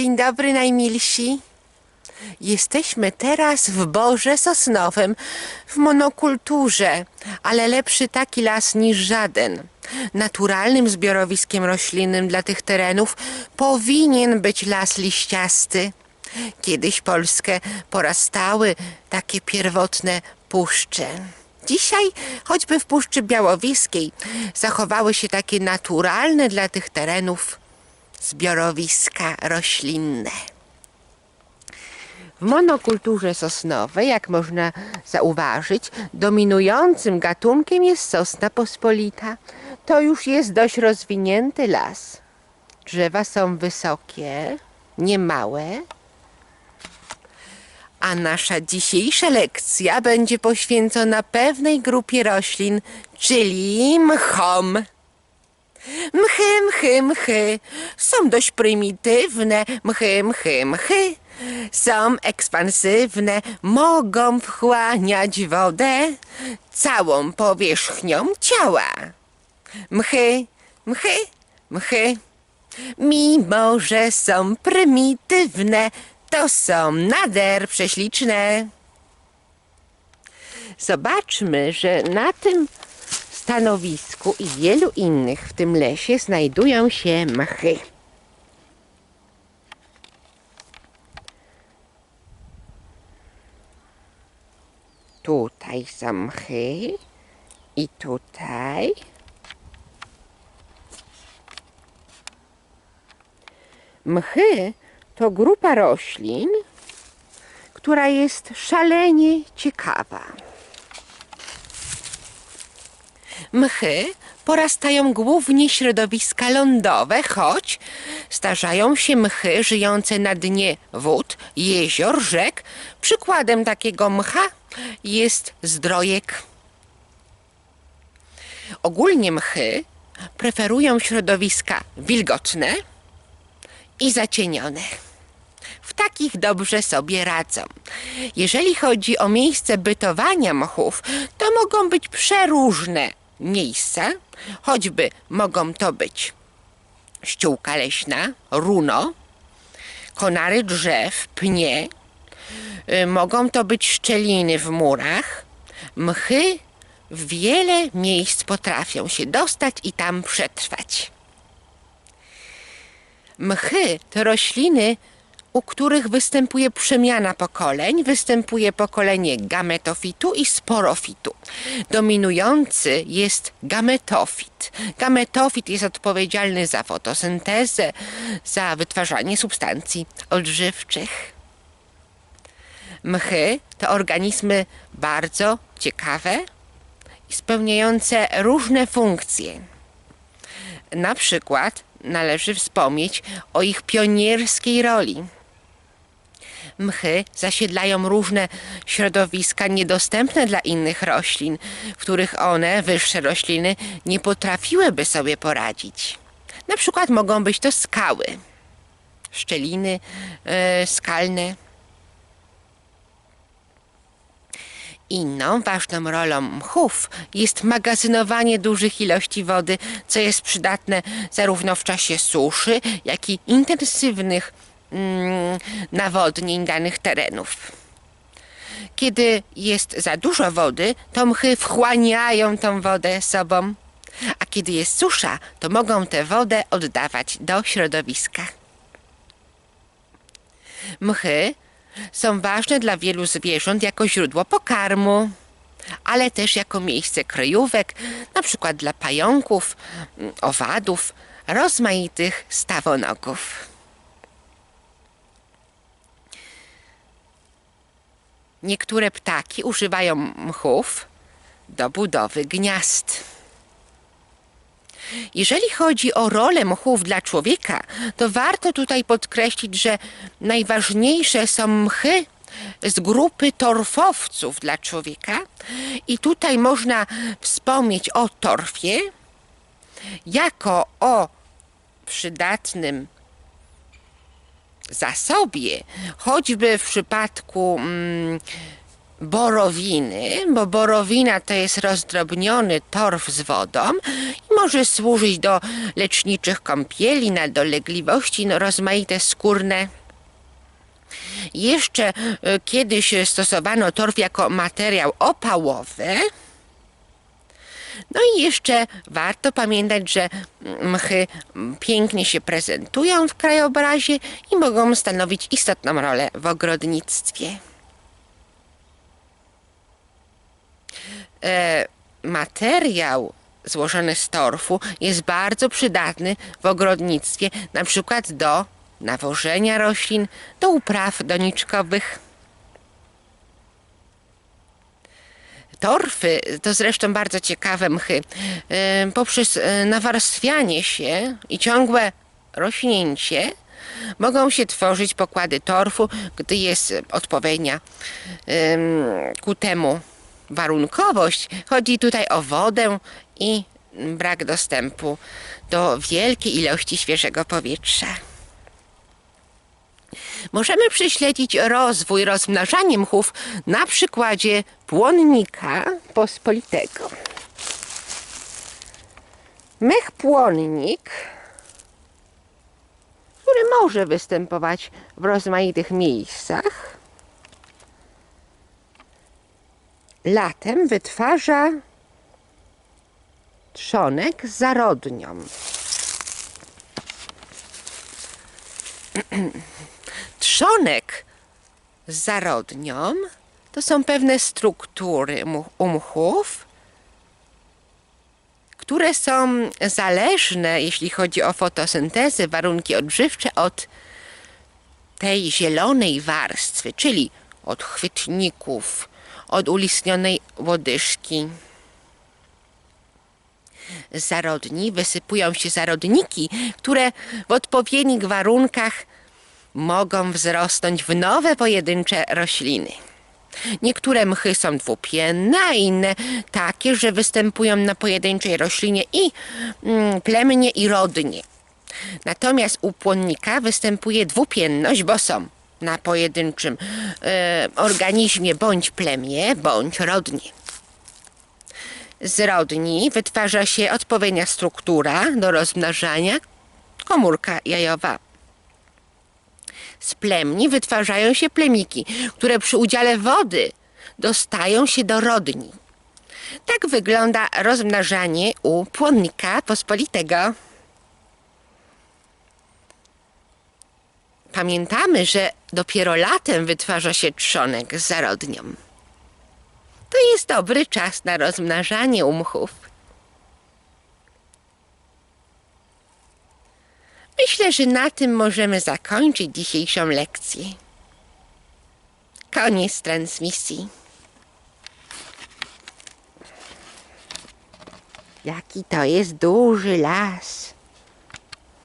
Dzień dobry, najmilsi. Jesteśmy teraz w Borze Sosnowym, w monokulturze, ale lepszy taki las niż żaden. Naturalnym zbiorowiskiem roślinnym dla tych terenów powinien być las liściasty. Kiedyś Polskę porastały takie pierwotne puszcze. Dzisiaj, choćby w Puszczy Białowieskiej, zachowały się takie naturalne dla tych terenów zbiorowiska roślinne. W monokulturze sosnowej, jak można zauważyć, dominującym gatunkiem jest sosna pospolita. To już jest dość rozwinięty las. Drzewa są wysokie, niemałe. A nasza dzisiejsza lekcja będzie poświęcona pewnej grupie roślin, czyli mchom. Mchy, mchy, mchy są dość prymitywne. Mchy, mchy, mchy są ekspansywne, mogą wchłaniać wodę całą powierzchnią ciała. Mchy, mchy, mchy, mimo że są prymitywne, to są nader prześliczne. Zobaczmy, że na tym stanowisku i wielu innych w tym lesie znajdują się mchy. Tutaj są mchy i tutaj. Mchy to grupa roślin, która jest szalenie ciekawa. Mchy porastają głównie środowiska lądowe, choć starzają się mchy żyjące na dnie wód, jezior, rzek. Przykładem takiego mcha jest zdrojek. Ogólnie mchy preferują środowiska wilgotne i zacienione. W takich dobrze sobie radzą. Jeżeli chodzi o miejsce bytowania mchów, to mogą być przeróżne miejsca, choćby mogą to być ściółka leśna, runo, konary drzew, pnie, y, mogą to być szczeliny w murach. Mchy w wiele miejsc potrafią się dostać i tam przetrwać. Mchy to rośliny, u których występuje przemiana pokoleń, występuje pokolenie gametofitu i sporofitu. Dominujący jest gametofit. Gametofit jest odpowiedzialny za fotosyntezę, za wytwarzanie substancji odżywczych. Mchy to organizmy bardzo ciekawe i spełniające różne funkcje. Na przykład należy wspomnieć o ich pionierskiej roli. Mchy zasiedlają różne środowiska niedostępne dla innych roślin, w których one, wyższe rośliny, nie potrafiłyby sobie poradzić. Na przykład mogą być to skały, szczeliny e, skalne. Inną ważną rolą mchów jest magazynowanie dużych ilości wody, co jest przydatne zarówno w czasie suszy, jak i intensywnych nawodnień danych terenów. Kiedy jest za dużo wody, to mchy wchłaniają tą wodę sobą, a kiedy jest susza, to mogą tę wodę oddawać do środowiska. Mchy są ważne dla wielu zwierząt jako źródło pokarmu, ale też jako miejsce kryjówek, przykład dla pająków, mm, owadów, rozmaitych stawonogów. Niektóre ptaki używają mchów do budowy gniazd. Jeżeli chodzi o rolę mchów dla człowieka, to warto tutaj podkreślić, że najważniejsze są mchy z grupy torfowców dla człowieka i tutaj można wspomnieć o torfie jako o przydatnym zasobie, choćby w przypadku mm, borowiny, bo borowina to jest rozdrobniony torf z wodą i może służyć do leczniczych kąpieli, na dolegliwości no, rozmaite skórne. Jeszcze e, kiedyś stosowano torf jako materiał opałowy. No i jeszcze warto pamiętać, że mchy pięknie się prezentują w krajobrazie i mogą stanowić istotną rolę w ogrodnictwie. E, materiał złożony z torfu jest bardzo przydatny w ogrodnictwie, na przykład do nawożenia roślin, do upraw doniczkowych. Torfy to zresztą bardzo ciekawe mchy. E, Poprzez e, nawarstwianie się i ciągłe rośnięcie mogą się tworzyć pokłady torfu, gdy jest odpowiednia ku temu warunkowość. Chodzi tutaj o wodę i brak dostępu do wielkiej ilości świeżego powietrza. Możemy prześledzić rozwój, rozmnażanie mchów na przykładzie płonnika pospolitego. Mech płonnik, który może występować w rozmaitych miejscach, latem wytwarza trzonek z zarodnią. Trzonek z zarodnią to są pewne struktury u mchów, które są zależne, jeśli chodzi o fotosyntezę, warunki odżywcze od tej zielonej warstwy, czyli od chwytników, od ulistnionej łodyżki. Zarodni wysypują się zarodniki, które w odpowiednich warunkach mogą wzrosnąć w nowe pojedyncze rośliny. Niektóre mchy są dwupienne, a inne takie, że występują na pojedynczej roślinie i mm, plemnie i rodnie. Natomiast u płonnika występuje dwupienność, bo są na pojedynczym e, organizmie bądź plemie, bądź rodnie. Z rodni wytwarza się odpowiednia struktura do rozmnażania, komórka jajowa. Z plemni wytwarzają się plemiki, które przy udziale wody dostają się do rodni. Tak wygląda rozmnażanie u płonnika pospolitego. Pamiętamy, że dopiero latem wytwarza się trzonek z zarodnią. To jest dobry czas na rozmnażanie u mchów. Myślę, że na tym możemy zakończyć dzisiejszą lekcję. Koniec transmisji. Jaki to jest duży las.